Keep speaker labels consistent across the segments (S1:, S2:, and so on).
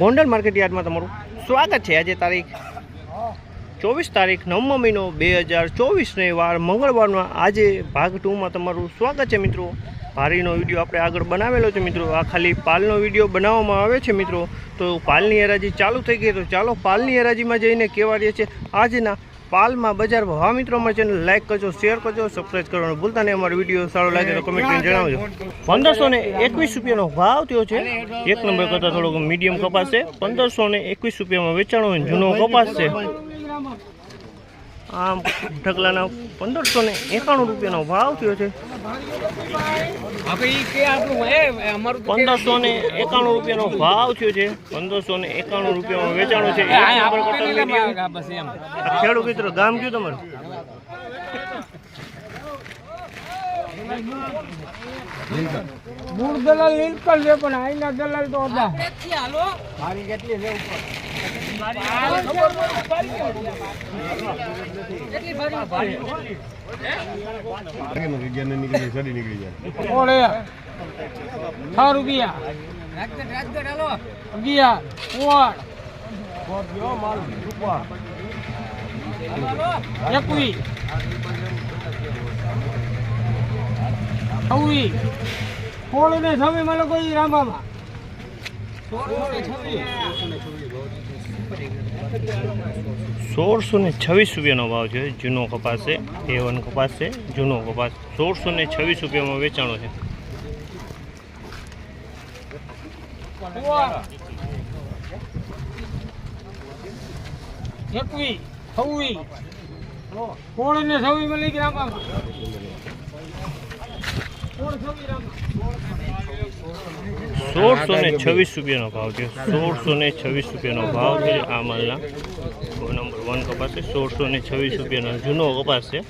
S1: Gondal market યાર્ડમાં તમારું સ્વાગત છે. આજે તારીખ ચોવીસ તારીખ નવમો મહિનો બે હજાર ચોવીસને વાર મંગળવારનો આજે ભાગ ટુમાં તમારું સ્વાગત છે મિત્રો. ભારીનો વીડિયો આપણે આગળ બનાવેલો છે મિત્રો. આ ખાલી પાલનો વીડિયો બનાવવામાં આવે છે મિત્રો. તો પાલની હરાજી ચાલુ થઈ ગઈ. તો ચાલો પાલની હરાજીમાં જઈને કહેવા રહીએ છીએ આજના પાલમાં બજાર હા મિત્રો, અમારી ચેનલ લાઈક કરજો શેર કરજો સબસ્ક્રાઈબ કરવાનું ભૂલતા નહીં. અમારો વીડિયો સારો લાગે તો કમેન્ટ કરીને જણાવજો. પંદરસો ને એકવીસ રૂપિયાનો ભાવ થયો છે. એક નંબર કરતાં થોડોક મીડિયમ કપાસ છે. પંદરસો ને એકવીસ રૂપિયામાં વેચાણો જૂનો કપાસ છે. આમ ઢગલાના પંદરસો ને એકાણું રૂપિયાનો ભાવ થયો છે.
S2: હવે ઈ કે આપણું એ અમારું તો
S1: પંદરસો ને એકાણું રૂપિયાનો ભાવ થયો છે. પંદરસો ને એકાણું રૂપિયામાં વેચાણો છે.
S2: કેટલા
S1: ખેડૂત મિત્ર ગામ કયું તમારું?
S2: મૂળ દલાલ પણ આઈના દલાલ તો હતા ઓળે છ ઓળ એકવીસ છવ્વીસ સોળ ને છવ્વીસ. માં લોકો રામામાં.
S1: સોળસો ને છવ્વીસ રૂપિયાનો ભાવ છે, જૂનો કપાસ છે એ વન કપાસ છે, જૂનો કપાસ. સોળસો ને છવ્વીસ રૂપિયામાં વેચાણો છે.
S2: છવ્વીસ રામા
S1: સોળસો ને છવ્વીસ રૂપિયાનો ભાવ છે. સોળસો ને છવ્વીસ રૂપિયાનો ભાવ છે આ માલના. નંબર વન કપાસ છે. સોળસો ને છવ્વીસ રૂપિયાનો જૂનો કપાસ છે.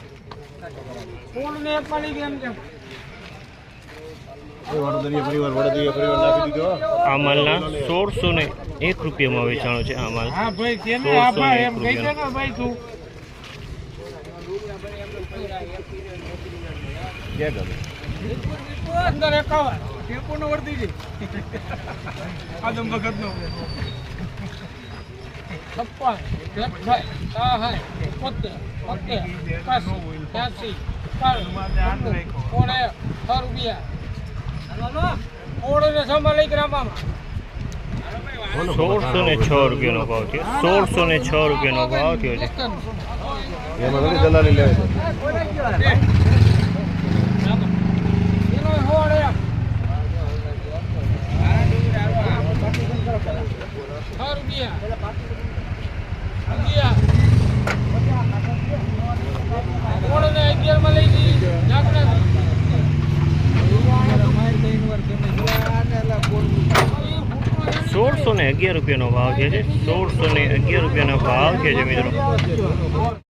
S1: આ માલના સોળસો ને એક રૂપિયામાં વેચાણો છે આ માલ.
S2: હા ભાઈ કેને
S1: સોળસો ને એક રૂપિયાનો.
S2: ને ભાઈ તું અંદર એકાવન ટેમ્પો નો વર્તી જઈ આદમ વખત નો છપ્પન એકસાઠ સાઠ બોતેર બોતેર એકાસી ત્યાસી ઓળે છ રૂપિયા ઓળે ને સંભાળ લઈ ગ્રામમાં
S1: સોળસો ને છ રૂપિયાનો ભાવ છે સોળસો ને છ રૂપિયાનો ભાવ થયો છે
S2: એનો હોળ એમ છ રૂપિયા અગિયાર હોળ ને અગિયારમાં લઈ જઈ જાગના
S1: સોળસો ને અગિયાર રૂપિયાનો ભાવ છે સોળસો ને અગિયાર રૂપિયાનો ભાવ છે મિત્રો.